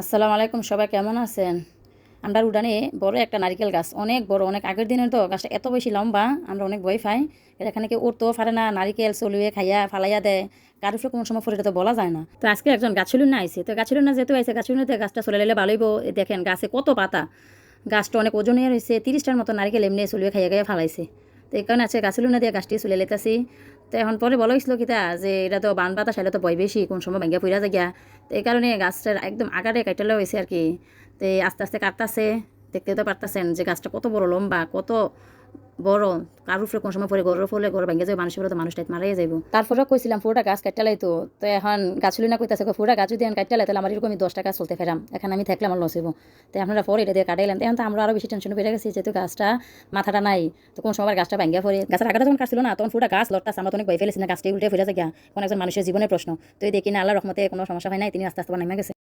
আসসালামু আলাইকুম, সবাই কেমন আছেন? আমরা উডানে বড় একটা নারিকেল গাছ, অনেক বড়, অনেক আগের দিনের তো গাছটা এত বেশি লম্বা, আমরা অনেক ভয় পাই। এখানে কেউ উঠতেও পারে না, নারিকেল চলুয়ে খাইয়া ফালাইয়া দেয়। উপরে কোনো সময় এটা তো বলা যায় না। তো আজকে একজন গাছলুন না আইছে, তো গাছলুন না যেহেতু আইছে গাছলুনাতে গাছটা চলে এলে ভালোইব দেখেন, গাছে কত পাতা। গাছটা অনেক ওজনের হয়েছে, তিরিশটার মতো নারিকেল এমনি চলুয়ে খাইয়া খাইয়া ফালাইছে। তো এই কারণে আছে গাছলুনা দিয়ে গাছটি চলে লেতাছি তো এখন পরে বলা হয়েছিল কিতা যে এটা তো বান পাতা সাইলে তো বয় বেশি, কোন সময় ভেঙে পইরা যায় তো এই কারণে গাছটার একদম আগারে কাটালে হয়েছে আর কি। তো আস্তে আস্তে কাটতাছে, দেখতে তো পারতেছেন যে গাছটা কত বড় লম্বা, কত বড় কারোর উপরে কোন সময় পরে গরুর ফলে গরু ভেঙে যাবে, মানুষের তো মানুষটা মারাই যাইব। তারপরে কইছিলাম পুরোটা গাছ কাটতে তো। তো এখন গাছুলি না কইতাছে পুরোটা গাছ যদি কাটতে তাহলে আমার এরকম দশ টাকা চলতে ফেরাম। এখন আমি থাকলে আমার লস হইব। তো আপনারা পরে এটা দিয়ে কাটাইলেন। এখন তো আমরা আরও বেশি টেনশন পেয়ে গেছি, যেহেতু গাছটা মাথাটা নাই, তো কোন সময় গাছটা ভেঙে পড়ে। গাছের আগাটা যখন কাটছিল না, তখন পুরোটা গাছ লড়তাছে আমরা অনেক ভয় ফেলেছি না গাছটি উল্টে ফিরে যায় কোন একজন মানুষের জীবনের প্রশ্ন। তো এই দেখি না আল্লাহ রহমতে কোনো সমস্যা হয় নাই, তিনি আস্তে আস্তে নেমে গেছে।